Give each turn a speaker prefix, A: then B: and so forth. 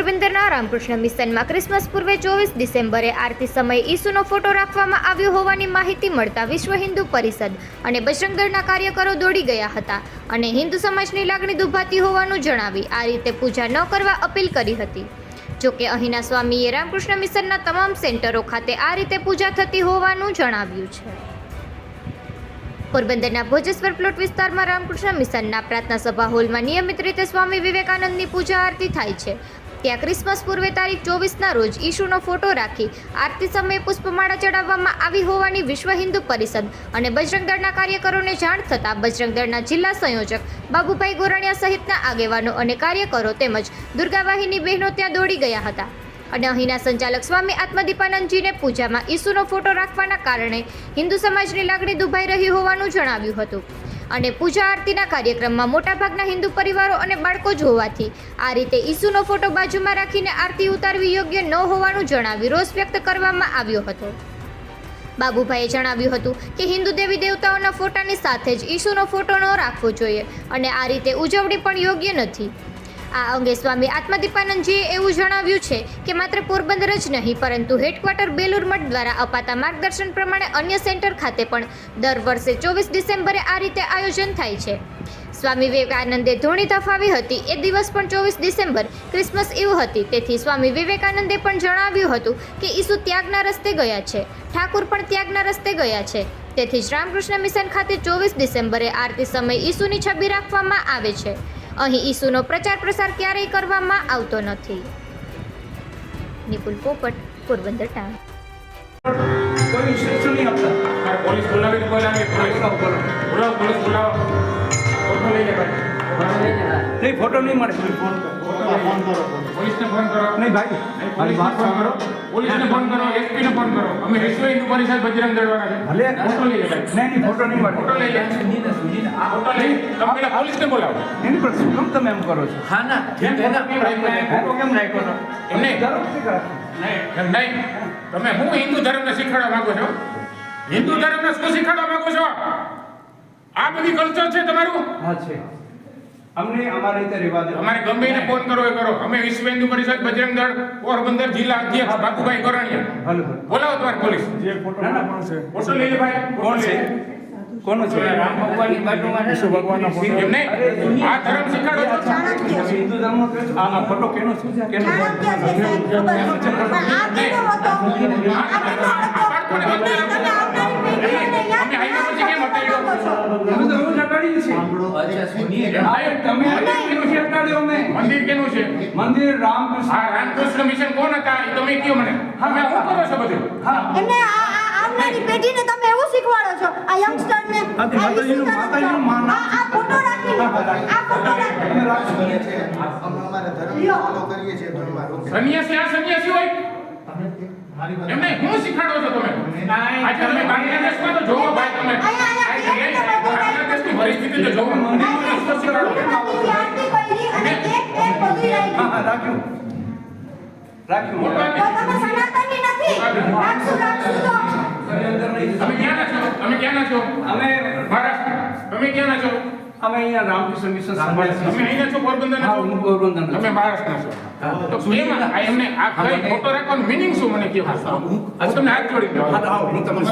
A: રામકૃષ્ણ મિશનમાં ક્રિસમસ પૂર્વે ચોવીસ ડિસેમ્બરે આરતી સમયે ઈસુનો ફોટો રાખવામાં આવ્યો હોવાની માહિતી મળતા વિશ્વ હિન્દુ પરિષદ અને બજરંગ કાર્યકરો દોડી ગયા હતા અને હિન્દુ સમાજની લાગણી દુભાતી હોવાનું જણાવી આ રીતે પૂજા ન કરવા અપીલ કરી હતી. જોકે અહીંના સ્વામીએ રામકૃષ્ણ મિશનના તમામ સેન્ટરો ખાતે આ રીતે પૂજા થતી હોવાનું જણાવ્યું છે. પોરબંદરના ભોજેશ્વર પ્લોટ વિસ્તારમાં રામકૃષ્ણ મિશનના પ્રાર્થના સભા હોલમાં નિયમિત રીતે સ્વામી વિવેકાનંદની પૂજા આરતી થાય છે. ત્યાં ક્રિસમસ પૂર્વે તારીખ ચોવીસના રોજ ઈશુનો ફોટો રાખી આરતી સમયે પુષ્પમાળા ચડાવવામાં આવી હોવાની વિશ્વ હિન્દુ પરિષદ અને બજરંગ દળના કાર્યકરોને જાણ થતાં બજરંગ દળના જિલ્લા સંયોજક બાબુભાઈ ગોરણિયા સહિતના આગેવાનો અને કાર્યકરો તેમજ દુર્ગાવાહિની બહેનો ત્યાં દોડી ગયા હતા. અને અહીંના સંચાલક સ્વામી આત્મદીપાનંદજીને પૂજામાં ઈસુનો ફોટો રાખવાના કારણે હિન્દુ સમાજની લાગણી દુભાઈ રહી હોવાનું જણાવ્યું હતું. અને પૂજા આરતીના કાર્યક્રમમાં મોટાભાગના હિન્દુ પરિવારો અને બાળકો જ હોવાથી આ રીતે ઈસુનો ફોટો બાજુમાં રાખીને આરતી ઉતારવી યોગ્ય ન હોવાનું જણાવી રોષ વ્યક્ત કરવામાં આવ્યો હતો. બાબુભાઈએ જણાવ્યું હતું કે હિન્દુ દેવી દેવતાઓના ફોટાની સાથે જ ઈસુનો ફોટો ન રાખવો જોઈએ અને આ રીતે ઉજવણી પણ યોગ્ય નથી. આ અંગે સ્વામી આત્મદીપાનંદજીએ એવું જણાવ્યું છે કે માત્ર પોરબંદર જ નહીં, પરંતુ હેડક્વાર્ટર બેલુર મઠ દ્વારા અપાતા માર્ગદર્શન પ્રમાણે અન્ય સેન્ટર ખાતે પણ દર વર્ષે ચોવીસ ડિસેમ્બરે આ રીતે આયોજન થાય છે. સ્વામી વિવેકાનંદે ધૂણી તફાવી હતી, એ દિવસ પણ ચોવીસ ડિસેમ્બર, ક્રિસમસ ઇવ હતી. તેથી સ્વામી વિવેકાનંદે પણ જણાવ્યું હતું કે ઈસુ ત્યાગના રસ્તે ગયા છે, ઠાકુર પણ ત્યાગના રસ્તે ગયા છે. તેથી જ રામકૃષ્ણ મિશન ખાતે ચોવીસ ડિસેમ્બરે આરતી સમયે ઈસુની છબી રાખવામાં આવે છે. અહીં ઈસુનો પ્રચાર પ્રસાર ક્યારેય કરવામાં આવતો નથી. નિપુલ પોપટ, પોરબંદર ટાઉન.
B: કોઈ ઇન્સ્ટ્રક્શન નહીં આપતા.
C: પોલીસ બોલાવી પોલીસ
B: બોલાવો.
C: લઈ લે ભાઈ.
B: નહીં ફોટો નહીં મળે.
C: પોલીસને ફોન કરો.
B: નહીં ભાઈ.
C: પોલીસને ફોન કરો. પોલીસને ફોન કરો એસપી ને ફોન કરો. અમે વિશ્વ હિન્દુ પરિષદ બજરંગ
B: ભલે.
C: ફોટો લઈ લે
B: નહીં નહીં ફોટો નહીં
C: ફોટો
B: મળે
C: લઈ લે આ ફોટો લઈ તમે પેલા પોલીસને બોલાવો.
B: એની પર શું કેમ તમે એમ કરો છો?
D: હા ના.
C: કેમ ફોટો
B: ફોટો કેમ રાખ્યો છો?
C: એમ નહીં. તમે હું હિન્દુ ધર્મને શીખવાડવા માંગો છો? હિન્દુ ધર્મને શું શીખવાડવા માંગો છો? આ બધી કલ્ચર છે તમારું?
B: હા છે. અમને અમારી રીતે રહેવા દે.
C: અમારે ગમે એને ફોન કરો એ કરો. અમે વિશ્વ હિન્દુ પરિષદ બજરંગ દળ પોરબંદર જિલ્લા અધ્યક્ષ બાપુભાઈ ગોરાણીયા.
B: ભલે ભલે
C: બોલાવો તમારી પોલીસ.
B: ના ના. કોણ છે?
C: ફોટો લઈ લે ભાઈ.
B: કોણ છે? કોનું છે?
C: રામ ભગવાનની બાજુમાં વિષ્ણુ ભગવાનનો ફોટો એમ નહીં? આ ધર્મ શીખાડો છો?
B: હિન્દુ ધર્મ આ આ ફોટો કેનો છે? કેનો છે?
C: આ કેનો હતો? આ કેનો
B: અમે છીએ
D: અચ્છા સુનિએ
B: આ તમે તમે છે હટાડ્યો મે
C: મંદિર કેનું છે?
B: મંદિર રામકૃષ્ણ.
C: આ રામકૃષ્ણ મિશન કોણ હતા? એ તમે કયો મને. તમે શું કરો છો બધું?
B: હા.
E: એને આ આ આવનારી પેઢીને તમે એવું શીખવાડો છો. આ યંગસ્ટરને
B: માતાજીનું- માતાજીનું માન
E: આ આ ફોટો રાખીને આ ફોટો રાખીને
B: અમે છે અમે
F: અમારા ધર્મ ફોલો કરીએ છીએ ધર્મમાં.
C: સન્યાસી આ સન્યાસી હોય? એમને શું શીખવાડો છો તમે? આજે તમે બાંગ્લાદેશમાં
B: હા
E: રાખ્યું. તમે સનાતની નથી. રાખશું રાખશું તો.
C: ક્યાંના છો?
B: અમે
C: મહારાષ્ટ્ર. તમે ક્યાંના છો?
B: અમે અહીંયા રામકૃષ્ણ મિશન સંભાળે
C: તમે અહીંના છો પોરબંદરના
B: હા
C: છો.
B: હું.
C: તમે મહારાષ્ટ્રના છો. તો એમાં આ એમને આ કઈ ફોટો રાખવાનો મિનિંગ શું મને કહો હું તમને હાથ જોડી દઉં
B: આવો, હું તમને